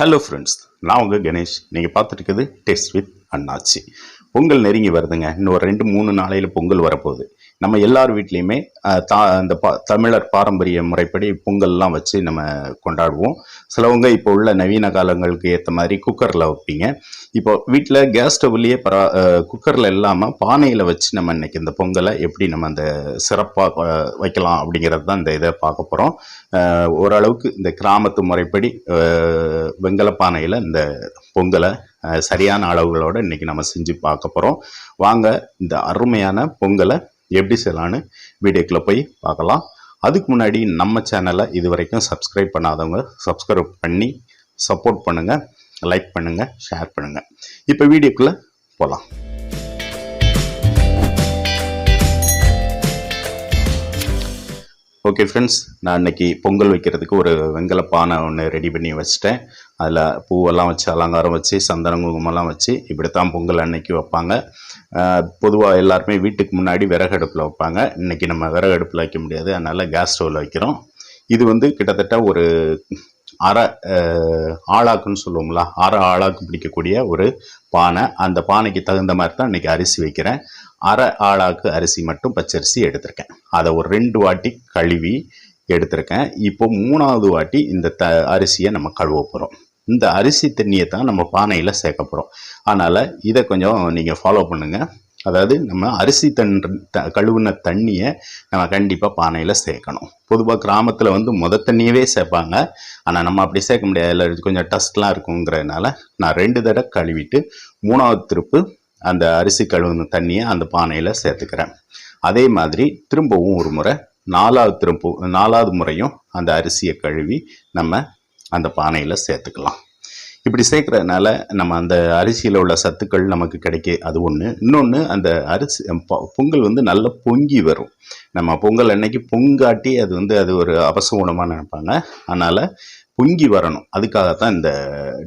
Hello friends நான் உங்கள் கணேஷ். நீங்கள் பார்த்துட்டு இருக்குது வித் அண்ணாச்சி. பொங்கல் நெருங்கி வருதுங்க. இன்னும் ரெண்டு மூணு நாளையில் பொங்கல் வரப்போகுது. நம்ம எல்லார் வீட்லேயுமே தா அந்த பா தமிழர் பாரம்பரிய முறைப்படி பொங்கல்லாம் வச்சு நம்ம கொண்டாடுவோம். சிலவங்க இப்போ உள்ள நவீன காலங்களுக்கு ஏற்ற மாதிரி குக்கரில் வைப்பீங்க. இப்போ வீட்டில் கேஸ் ஸ்டவ்லேயே பரா குக்கரில் இல்லாமல் பானையில் வச்சு நம்ம இன்னைக்கு இந்த பொங்கலை எப்படி நம்ம அந்த சிறப்பாக வைக்கலாம் அப்படிங்கிறது தான் இந்த இதை பார்க்க போகிறோம் ஓரளவுக்கு இந்த கிராமத்து முறைப்படி வெங்கல பானையில் இந்த பொங்கலை சரியான அளவுகளோடு இன்னைக்கு நம்ம செஞ்சு பார்க்க போகிறோம் வாங்க இந்த அருமையான பொங்கலை எப்படி செய்யலான்னு வீடியோக்குள்ளே போய் பார்க்கலாம். அதுக்கு முன்னாடி நம்ம சேனலை இது வரைக்கும் சப்ஸ்கிரைப் பண்ணாதவங்க சப்ஸ்கிரைப் பண்ணி சப்போர்ட் பண்ணுங்கள் லைக் பண்ணுங்கள் ஷேர் பண்ணுங்கள் இப்போ வீடியோக்குள்ளே போகலாம் ஓகே ஃப்ரெண்ட்ஸ் நான் இன்னைக்கு பொங்கல் வைக்கிறதுக்கு ஒரு வெங்கல பானை ஒன்று ரெடி பண்ணி வச்சுட்டேன். அதில் பூவெல்லாம் வச்சு அலங்காரம் வச்சு சந்தன குங்குமம்லாம் வச்சு இப்படித்தான் பொங்கல் அன்னைக்கு வைப்பாங்க. பொதுவாக எல்லாருமே வீட்டுக்கு முன்னாடி விறகு அடுப்பில் வைப்பாங்க. இன்னைக்கு நம்ம விறகு அடுப்பில் வைக்க முடியாது. அதனால் கேஸ் ஸ்டவ்வில் வைக்கிறோம். இது வந்து கிட்டத்தட்ட ஒரு அரை ஆளாக்குன்னு சொல்லுவோங்களா அரை ஆளாக்கு பிடிக்கக்கூடிய ஒரு பானை. அந்த பானைக்கு தகுந்த மாதிரி தான் இன்றைக்கி அரிசி வைக்கிறேன். அரை ஆளாக்கு அரிசி மட்டும் பச்சரிசி எடுத்திருக்கேன். அதை ஒரு ரெண்டு வாட்டி கழுவி எடுத்திருக்கேன். இப்போ மூணாவது வாட்டி இந்த த அரிசியை நம்ம கழுவ போகிறோம் இந்த அரிசி தண்ணியை தான் நம்ம பானையில் சேர்க்க போகிறோம் அதனால் இதை கொஞ்சம் நீங்கள் ஃபாலோ பண்ணுங்கள் அதாவது நம்ம அரிசி தண் த கழுவுன தண்ணியை நம்ம கண்டிப்பாக பானையில் சேர்க்கணும். பொதுவாக கிராமத்தில் வந்து மொத தண்ணியவே சேர்ப்பாங்க. ஆனால் நம்ம அப்படி சேர்க்க முடியாது. இல்லை கொஞ்சம் டஸ்ட்லாம் இருக்குங்கிறதுனால நான் ரெண்டு தடவை கழுவிட்டு மூணாவது திருப்பு அந்த அரிசி கழுவுன தண்ணியை அந்த பானையில் சேர்த்துக்கிறேன். அதே மாதிரி திரும்பவும் ஒரு முறை நாலாவது திரும்ப நாலாவது முறையும் அந்த அரிசியை கழுவி நம்ம அந்த பானையில் சேர்த்துக்கலாம். இப்படி சேர்க்கறதுனால நம்ம அந்த அரிசியில் உள்ள சத்துக்கள் நமக்கு கிடைக்க அது ஒன்று இன்னொன்று அந்த அரிசி பொங்கல் வந்து நல்லா பொங்கி வரும். நம்ம பொங்கல் அன்னைக்கு பொங்காட்டி அது வந்து அது ஒரு அவசகுணமாக நினைப்பாங்க. அதனால் பொங்கி வரணும். அதுக்காகத்தான் இந்த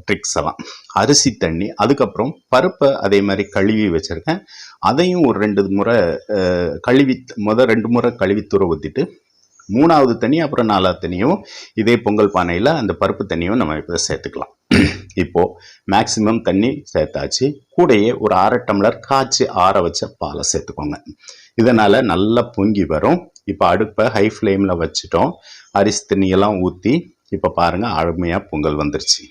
ட்ரிக்ஸ் எல்லாம். அரிசி தண்ணி அதுக்கப்புறம் பருப்பை அதே மாதிரி கழுவி வச்சுருக்கேன். அதையும் ஒரு ரெண்டு முறை கழுவி முத ரெண்டு முறை கழுவி தூர ஊற்றிட்டு மூணாவது தண்ணி அப்புறம் நாலாவது தண்ணியும் இதே பொங்கல் பானையில் அந்த பருப்பு தண்ணியும் நம்ம இப்போ சேர்த்துக்கலாம். இப்போ மேக்சிமம் தண்ணி சேர்த்தாச்சு. கூடையே ஒரு அரை டம்ளர் காய்ச்சி ஆற வச்ச பாலை சேர்த்துக்கோங்க. இதனால் நல்லா பொங்கி வரும். இப்போ அடுப்பை ஹை ஃப்ளேமில் வச்சுட்டோம். அரிசி தண்ணியெல்லாம் ஊற்றி இப்போ பாருங்கள் அழுமையாக பொங்கல் வந்துருச்சு.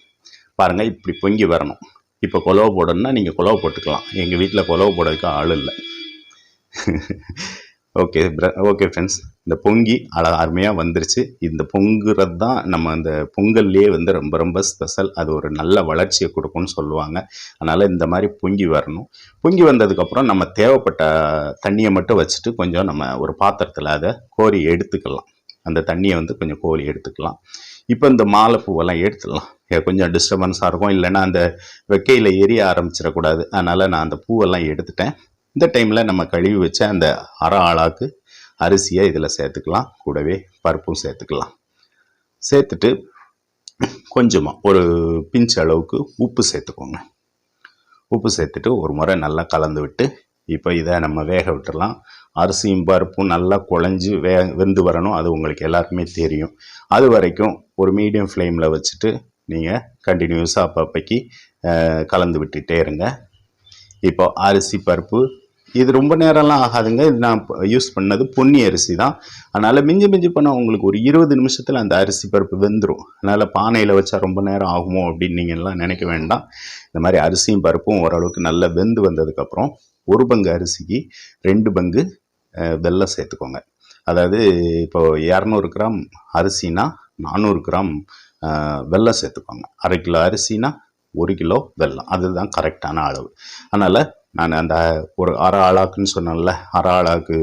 பாருங்கள் இப்படி பொங்கி வரணும். இப்போ குலவை போடணும்னா நீங்கள் குலவை போட்டுக்கலாம். எங்கள் வீட்டில் குலவை போடுறதுக்கு ஆள் இல்லை. ஓகே ஓகே ஃப்ரெண்ட்ஸ் இந்த பொங்கி அழ அருமையாக வந்துருச்சு. இந்த பொங்குறது தான் நம்ம அந்த பொங்கல்லையே வந்து ரொம்ப ரொம்ப ஸ்பெஷல் அது ஒரு நல்ல வளர்ச்சியை கொடுக்கும்னு சொல்லுவாங்க. அதனால் இந்த மாதிரி பொங்கி வரணும். பொங்கி வந்ததுக்கப்புறம் நம்ம தேவைப்பட்ட தண்ணியை மட்டும் வச்சுட்டு கொஞ்சம் நம்ம ஒரு பாத்திரத்தில் அதை கோரி எடுத்துக்கலாம். அந்த தண்ணியை வந்து கொஞ்சம் கோரி எடுத்துக்கலாம். இப்போ இந்த மாலை பூவெல்லாம் எடுத்துடலாம். கொஞ்சம் டிஸ்டர்பன்ஸாக இருக்கும். இல்லைன்னா அந்த வெக்கையில் எரிய ஆரம்பிச்சிடக்கூடாது. அதனால் நான் அந்த பூவெல்லாம் எடுத்துட்டேன். இந்த டைமில் நம்ம கழுவி வச்ச அந்த அரை ஆளாக்கு அரிசியை இதில் சேர்த்துக்கலாம். கூடவே பருப்பும் சேர்த்துக்கலாம். சேர்த்துட்டு கொஞ்சமாக ஒரு பிஞ்ச் அளவுக்கு உப்பு சேர்த்துக்கோங்க. உப்பு சேர்த்துட்டு ஒரு முறை நல்லா கலந்து விட்டு இப்போ இதை நம்ம வேக விட்டுடலாம் அரிசியும் பருப்பும் நல்லா குழஞ்சி வே வெந்து வரணும். அது உங்களுக்கு எல்லாருக்குமே தெரியும். அது வரைக்கும் ஒரு மீடியம் ஃப்ளேமில் வச்சுட்டு நீங்கள் கண்டினியூஸாக அப்பப்பைக்கு கலந்து விட்டுட்டே இருங்க. இப்போ அரிசி பருப்பு இது ரொம்ப நேரம்லாம் ஆகாதுங்க. இது நான் யூஸ் பண்ணது பொன்னி அரிசி தான். அதனால் மிஞ்சி மிஞ்சி பண்ணால் உங்களுக்கு ஒரு இருபது நிமிஷத்தில் அந்த அரிசி பருப்பு வெந்துடும் அதனால் பானையில் வச்சா ரொம்ப நேரம் ஆகுமோ அப்படின்னு நீங்கள்லாம் நினைக்க வேண்டாம். இந்த மாதிரி அரிசியும் பருப்பும் ஓரளவுக்கு நல்லா வெந்து வந்ததுக்கப்புறம் ஒரு பங்கு அரிசிக்கு ரெண்டு பங்கு வெல்லம் சேர்த்துக்கோங்க. அதாவது இப்போ இரநூறு கிராம் அரிசினா நானூறு கிராம் வெல்லம் சேர்த்துக்கோங்க. அரை கிலோ அரிசினா ஒரு கிலோ வெல்லம். அதுதான் கரெக்டான அளவு. அதனால் நான் அந்த ஒரு அரை ஆளாக்குன்னு சொன்னேன்ல அரை ஆளாக்கு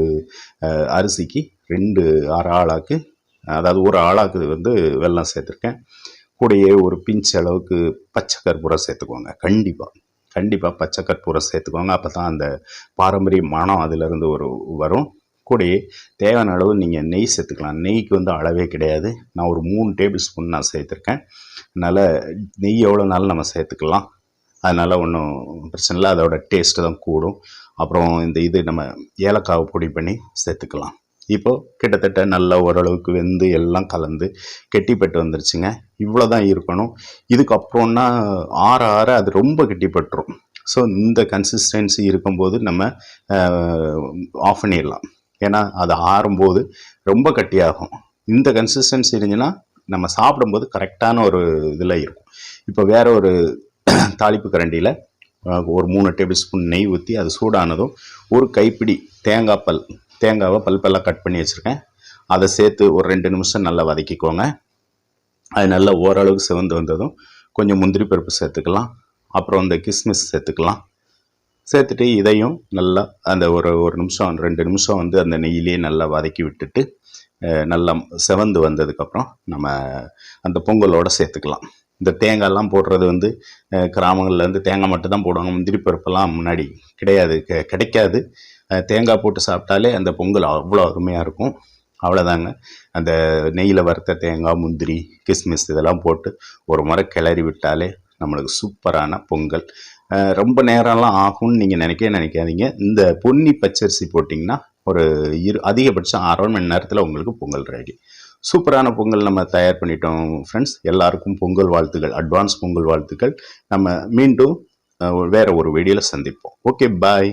அரிசிக்கு ரெண்டு அரை ஆளாக்கு அதாவது ஒரு ஆளாக்கு வந்து வெள்ளம் சேர்த்துருக்கேன். கூடையே ஒரு பிஞ்ச் அளவுக்கு பச்சை கற்பூரம் சேர்த்துக்கோங்க கண்டிப்பாக கண்டிப்பாக பச்சை கற்பூரம் சேர்த்துக்கோங்க அப்போ தான் அந்த பாரம்பரிய மனம் அதிலிருந்து ஒரு வரும். கூடையே தேவையான அளவு நீங்கள் நெய் சேர்த்துக்கலாம். நெய்க்கு வந்து அளவே கிடையாது. நான் ஒரு மூணு டேபிள் ஸ்பூன் நான் சேர்த்துருக்கேன். அதனால் நெய் எவ்வளோ நாளும் நம்ம சேர்த்துக்கலாம். அதனால் ஒன்றும் பிரச்சனை இல்லை. அதோட டேஸ்ட்டு தான் கூடும். அப்புறம் இந்த இது நம்ம ஏலக்காவை பொடி பண்ணி சேர்த்துக்கலாம். இப்போ கிட்டத்தட்ட நல்லா ஓரளவுக்கு வெந்து எல்லாம் கலந்து கெட்டிப்பட்டு வந்துருச்சுங்க. இவ்வளோ தான் இருக்கணும். இதுக்கப்புறம்னா ஆற ஆற அது ரொம்ப கெட்டிப்பட்டுரும். ஸோ இந்த கன்சிஸ்டன்சி இருக்கும்போது நம்ம ஆஃப் பண்ணிடலாம். ஏன்னா அது ஆறும்போது ரொம்ப கட்டியாகும். இந்த கன்சிஸ்டன்சி இருந்துச்சுன்னா நம்ம சாப்பிடும்போது கரெக்டான ஒரு இதில் இருக்கும். இப்போ வேற ஒரு தாளிப்பு கரண்டியில் ஒரு மூணு டேபிள் ஸ்பூன் நெய் ஊற்றி அது சூடானதும் ஒரு கைப்பிடி தேங்காய் பல் தேங்காவை பல் பல்லாக கட் பண்ணி வச்சுருக்கேன். அதை சேர்த்து ஒரு ரெண்டு நிமிஷம் நல்லா வதக்கிக்கோங்க. அது நல்லா ஓரளவுக்கு சிவந்து வந்ததும் கொஞ்சம் முந்திரி பருப்பு சேர்த்துக்கலாம். அப்புறம் இந்த கிஸ்மிஸ் சேர்த்துக்கலாம். சேர்த்துட்டு இதையும் நல்லா அந்த ஒரு ஒரு நிமிஷம் ரெண்டு நிமிஷம் வந்து அந்த நெய்யிலே நல்லா வதக்கி விட்டுட்டு நல்லா செவந்து வந்ததுக்கப்புறம் நம்ம அந்த பொங்கலோடு சேர்த்துக்கலாம். இந்த தேங்காய்லாம் போடுறது வந்து கிராமங்களில் வந்து தேங்காய் மட்டும் தான் போடுவாங்க. முந்திரி பருப்பெல்லாம் முன்னாடி கிடையாது கெ- கிடைக்காது. தேங்காய் போட்டு சாப்பிட்டாலே அந்த பொங்கல் அவ்வளோ அருமையாக இருக்கும். அவ்வளோதாங்க. அந்த நெய்யில் வறுத்த தேங்காய் முந்திரி கிஸ்மிஸ் இதெல்லாம் போட்டு ஒரு முறை கிளறி விட்டாலே நம்மளுக்கு சூப்பரான பொங்கல். ரொம்ப நேரம்லாம் ஆகும்னு நீங்கள் நினைக்கவே நினைக்காதீங்க. இந்த பொன்னி பச்சரிசி போட்டிங்கன்னா ஒரு இரு அதிகபட்சம் அரை மணி நேரத்தில் உங்களுக்கு பொங்கல் ரெடி. சூப்பரான பொங்கல் நம்ம தயார் பண்ணிட்டோம் ஃப்ரெண்ட்ஸ் எல்லாருக்கும் பொங்கல் வாழ்த்துக்கள் அட்வான்ஸ் பொங்கல் வாழ்த்துக்கள். நம்ம மீண்டும் வேறு வேற ஒரு வீடியோவில் சந்திப்போம். Okay bye